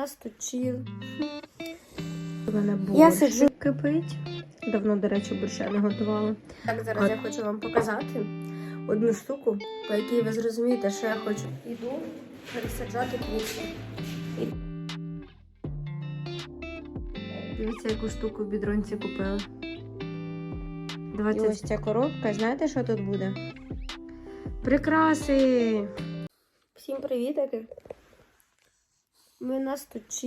нас тут чил. У мене Я борщ сиджу. кипить. Давно, до речі, борща не готувала. Так, зараз я хочу вам показати одну штуку, по якій ви зрозумієте, що я хочу. Іду пересаджати квіти. Дивіться, яку штуку в бідронці купила. І ось ця коробка, знаєте, що тут буде? Прикраси! Всім привітики. Нас тут.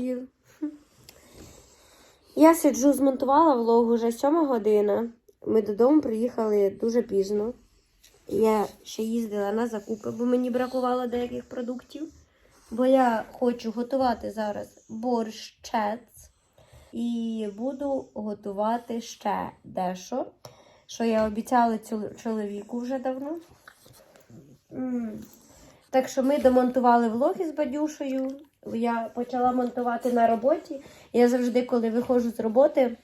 Я сиджу, змонтувала влог уже 7 година. Ми додому приїхали дуже пізно. Я ще їздила на закупи, бо мені бракувало деяких продуктів. Бо я хочу готувати зараз борщець. І буду готувати ще дещо, що я обіцяла чоловіку вже давно. Так що ми домонтували влоги з Бадюшею. Я почала монтувати на роботі. Я завжди, коли виходжу з роботи,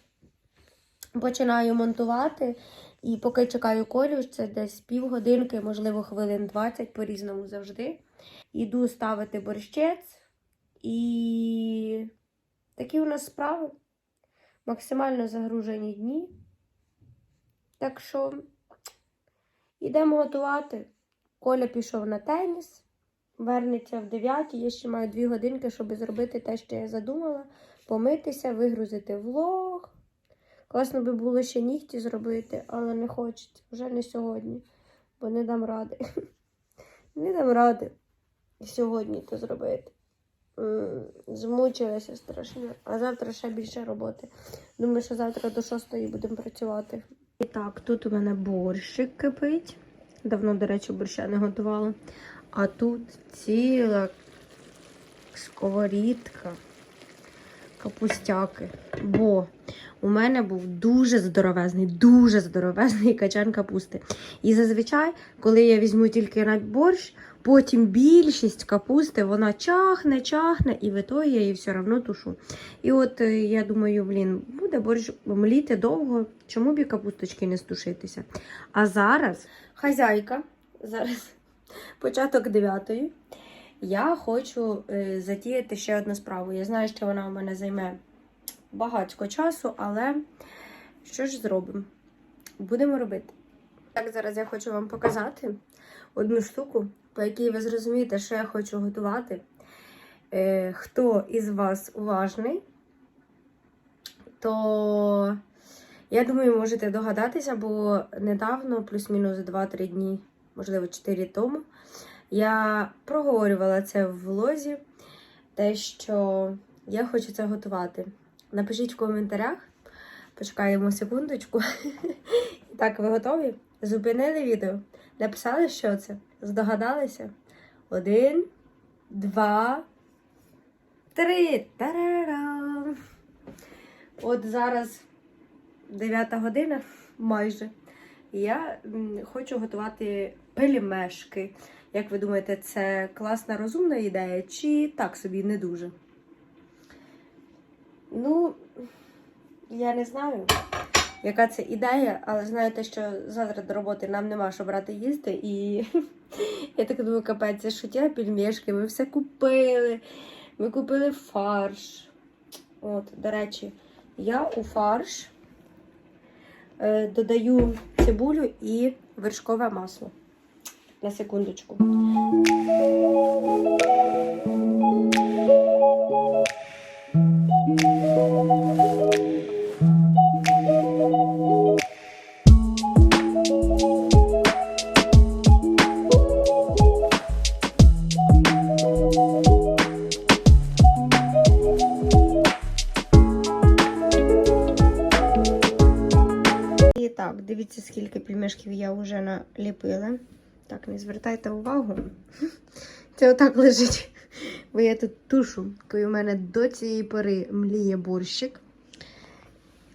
починаю монтувати. І поки чекаю Колю, це десь півгодинки, можливо, хвилин 20 по-різному завжди. Іду ставити борщець. І такі у нас справи. Максимально загружені дні. Так що йдемо готувати. Коля пішов на теніс, вернеться в 9. Я ще маю 2 годинки, щоб зробити те, що я задумала. Помитися, вигрузити влог. Класно би було ще нігті зробити, але не хочеться. Вже не сьогодні, бо не дам ради. Не дам ради сьогодні то зробити. Змучилася страшно. А завтра ще більше роботи. Думаю, що завтра до 6 будемо працювати. І так, тут у мене борщик кипить. Давно, до речі, борща не готувала. А тут ціла сковорідка капустяки. Бо у мене був дуже здоровезний, дуже здоровезний качан капусти. І зазвичай, коли я візьму тільки на борщ, потім більшість капусти вона чахне, чахне, і в ітогі я її все одно тушу. І от е, я думаю, блін, буде борщ мліти довго, чому б і капусточки не стушитися. А зараз хазяйка. Зараз початок дев'ятої. Я хочу е, затіяти ще одну справу. Я знаю, що вона у мене займе багатько часу, але що ж зробимо? Будемо робити. Так, зараз я хочу вам показати одну штуку, по якій ви зрозумієте, що я хочу готувати. Е, хто із вас уважний, то я думаю, можете догадатися, бо недавно, плюс-мінус 2-3 дні, можливо, 4 тому, я проговорювала це в влозі, те, що я хочу це готувати. Напишіть в коментарях, почекаємо секундочку. Так, ви готові? Зупинили відео? Написали, що це? Здогадалися? Один, два, три. Тарарам! От зараз 9 година майже. І я хочу готувати пельмешки. Як ви думаєте, це класна розумна ідея, чи так собі не дуже? Ну, я не знаю, яка це ідея, але знаю те, що завтра до роботи нам нема що брати їсти. І я так думаю, капець, я шутіла пельмешки, ми все купили. Ми купили фарш. От, до речі, я у фарш е, додаю цибулю і вершкове масло. На секундочку. Так, дивіться, скільки пельмешків я вже наліпила. Так, не звертайте увагу. Це отак лежить. Бо я тут тушу, коли у мене до цієї пори мліє борщик.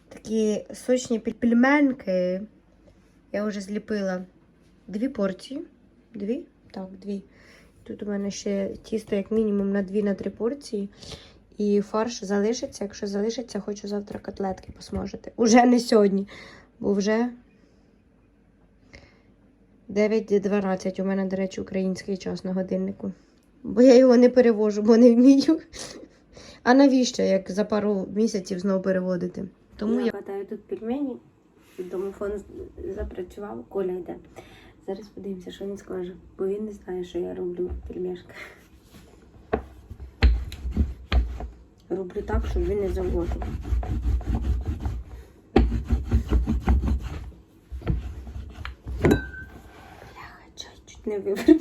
Такі сочні пель- пельменки. Я вже зліпила дві порції. Дві? Так, дві. Тут у мене ще тісто, як мінімум, на дві на три порції. І фарш залишиться. Якщо залишиться, хочу завтра котлетки посмажити. Уже не сьогодні, бо вже 9.12 у мене, до речі, український час на годиннику. Бо я його не перевожу, бо не вмію. А навіщо, як за пару місяців знову переводити? Тому я катаю тут пельмені, домофон запрацював, Коля йде. Зараз подивимося, що він скаже, бо він не знає, що я роблю пельмешки. Роблю так, щоб він не заводив. Не вивернув.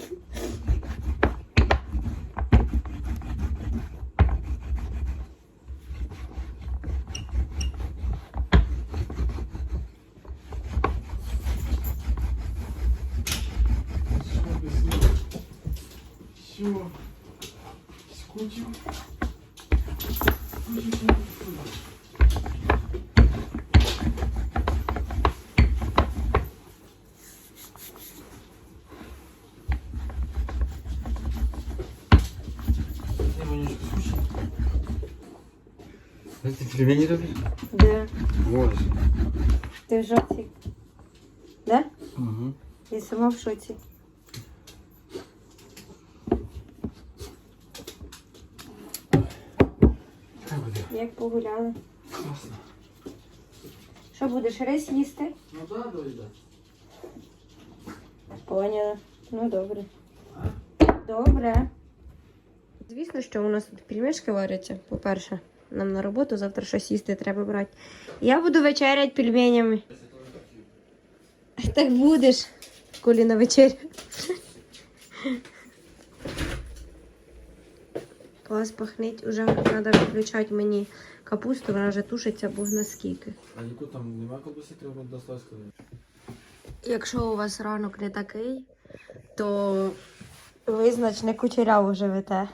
Все. Скучил. Я Это пельмени? Де? Вот. Ти в жовтій? Да? Угу. Я сама в шоці. Буде? Як погуляли. Классно. Що будеш рис їсти? Ну да, давай, да. Поняла. Ну добре. Добре. Звісно, що у нас тут пельмешки варяться. По-перше, нам на роботу завтра щось їсти треба брати. Я буду вечеряти пельменями. Так будеш, коли на вечерю. Клас пахнить. Уже треба виключати мені капусту, вона вже тушиться бог наскільки. А яку там нема колбаси, треба достати. Якщо у вас ранок не такий, то ви, значить, не кучеряво живете.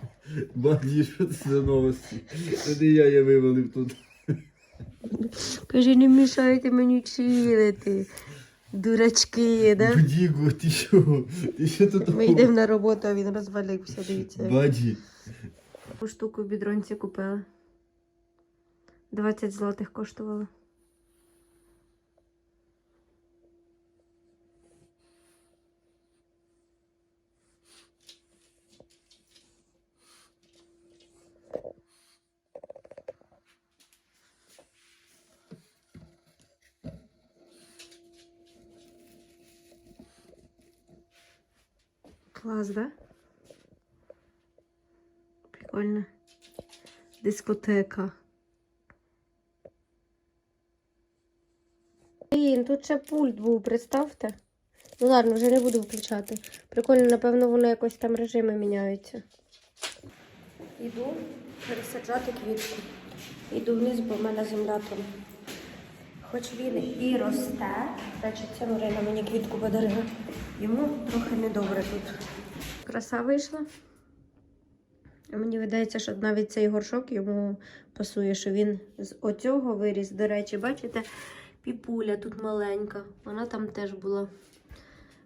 Баді, що це за новості? Це не я, я вивалив тут. Каже, не мішайте мені чилити. Дурачки, да? Будіго, ти що? Ти що тут? Ми йдемо на роботу, а він розвалився, дивіться. Баді. Таку штуку в бідронці купила. 20 злотих коштувало. Клас, да? Прикольно. Дискотека. Блін, тут ще пульт був, представте. Ну ладно, вже не буду включати. Прикольно, напевно, воно якось там режими міняються. Іду пересаджати квітку. Іду вниз, бо в мене земля там. Хоч він і росте. Речі, це Марина мені квітку подарила. Йому трохи недобре тут. Краса вийшла. Мені видається, що навіть цей горшок йому пасує, що він з оцього виріс. До речі, бачите, піпуля тут маленька. Вона там теж була.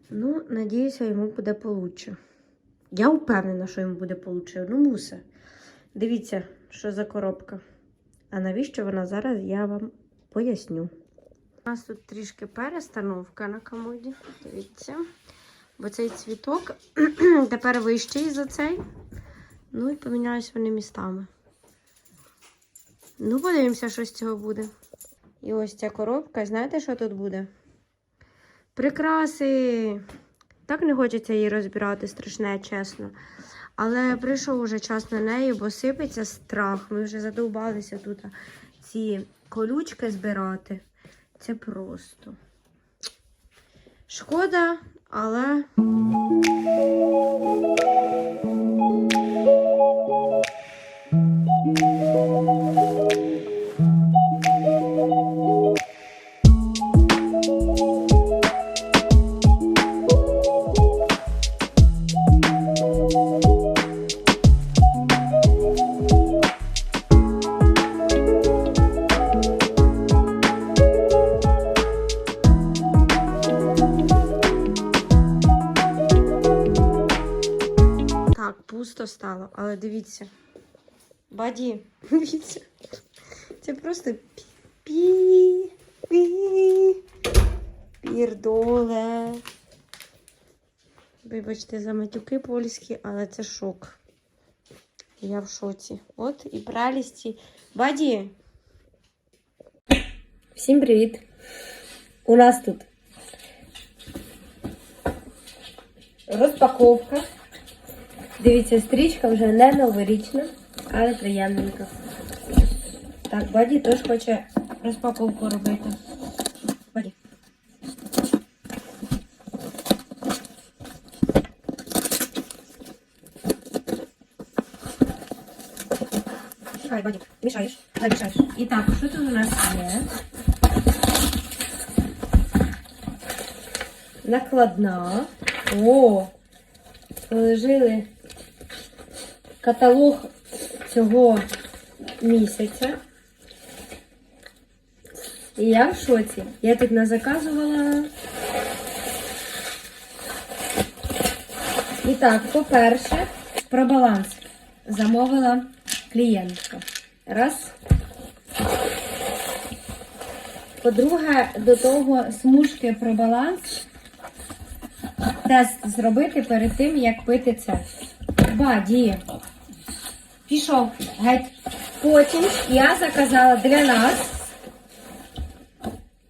Ну, надіюся, йому буде получше. Я впевнена, що йому буде получше. Ну, мусе. Дивіться, що за коробка. А навіщо вона зараз, я вам поясню. У нас тут трішки перестановка на комоді. Дивіться. Бо цей цвіток тепер вищий за цей. Ну і поміняюсь вони містами. Ну, подивимося, що з цього буде. І ось ця коробка, знаєте, що тут буде? Прикраси. Так не хочеться її розбирати, страшне, чесно. Але прийшов уже час на неї, бо сипеться страх. Ми вже задовбалися тут ці колючки збирати. Це просто. Шкода, але. Так, пусто стало, але дивіться. Баді, дивіться. Це просто пі пі пірдоле. Вибачте за матюки польські, але це шок. Я в шоці. От і прелісті. Баді. Всім привіт. У нас тут розпаковка. Дивіться, стрічка вже не новорічна, але приємненька. Так, Баді теж хоче розпаковку робити. Баді. Мішай, Баді, мішаєш. Так, мішаєш. І так, що тут у нас є? Накладна. О! Положили каталог цього місяця. І я в шоці. Я тут назаказувала. І так, по-перше, про баланс замовила клієнтка. Раз. По-друге, до того смужки про баланс тест зробити перед тим, як пити це. Баді. Пішов геть. Потім я заказала для нас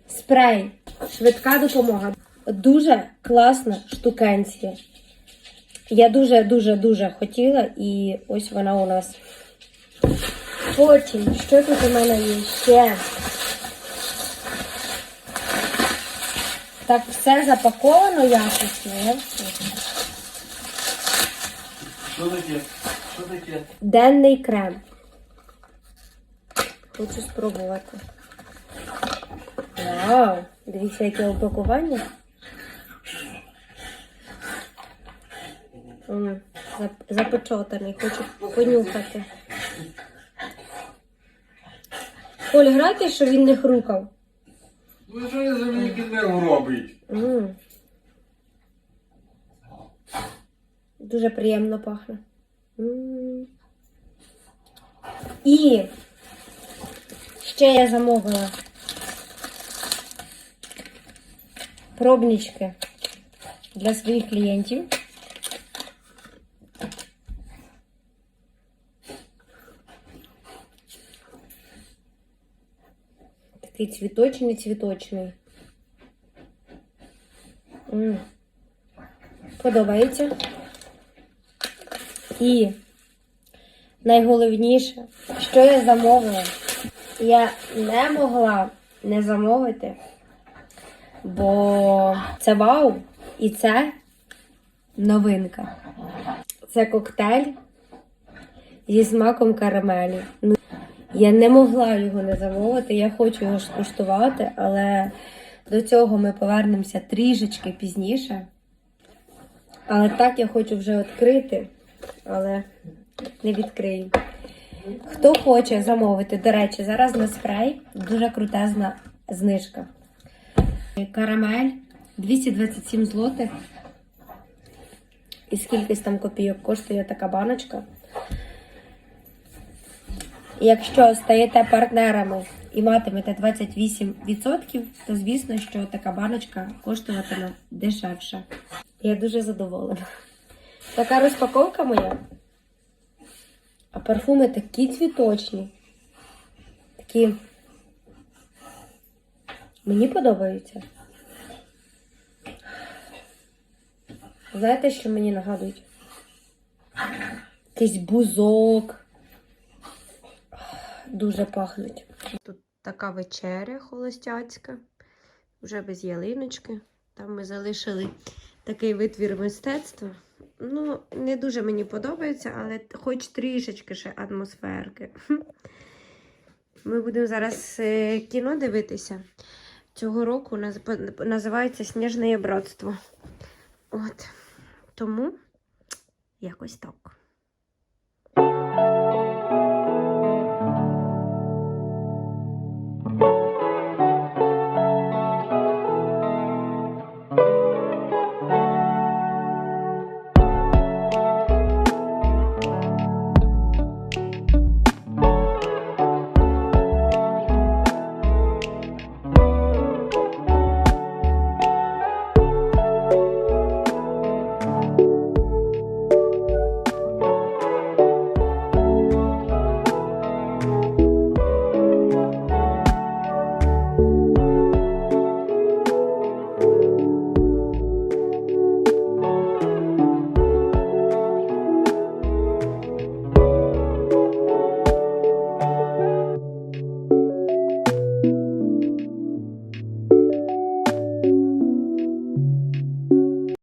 спрей. Швидка допомога. Дуже класна штукенція. Я дуже-дуже-дуже хотіла, і ось вона у нас. Потім, що тут у мене є ще? Так, все запаковано якісно. Що таке? Що таке? Денний крем. Хочу спробувати. Вау! Дивіться, яке упакування. М, зап- Запечатаний, хочу понюхати. Оль, грайте, що він не хрукав. Ну що я за мені кінеру робить? М. Дуже приємно пахне. І ще я замовила пробнички для своїх клієнтів. Такий цвіточний, цвіточний. Подобається. І найголовніше, що я замовила, я не могла не замовити, бо це вау, і це новинка. Це коктейль зі смаком карамелі. Ну, я не могла його не замовити, я хочу його скуштувати, але до цього ми повернемося трішечки пізніше. Але так я хочу вже відкрити, але не відкрию. Хто хоче замовити, до речі, зараз на спрей дуже крутезна знижка. Карамель 227 злотих. І скількись там копійок коштує така баночка. Якщо стаєте партнерами і матимете 28%, то звісно, що така баночка коштуватиме дешевше. Я дуже задоволена. Така розпаковка моя. А парфуми такі цвіточні. Такі. Мені подобаються. Знаєте, що мені нагадують? Якийсь бузок. Дуже пахнуть. Тут така вечеря холостяцька, вже без ялиночки. Там ми залишили такий витвір мистецтва. Ну, не дуже мені подобається, але хоч трішечки ще атмосферки. Ми будемо зараз е, кіно дивитися. Цього року називається Сніжне братство. От. Тому якось так.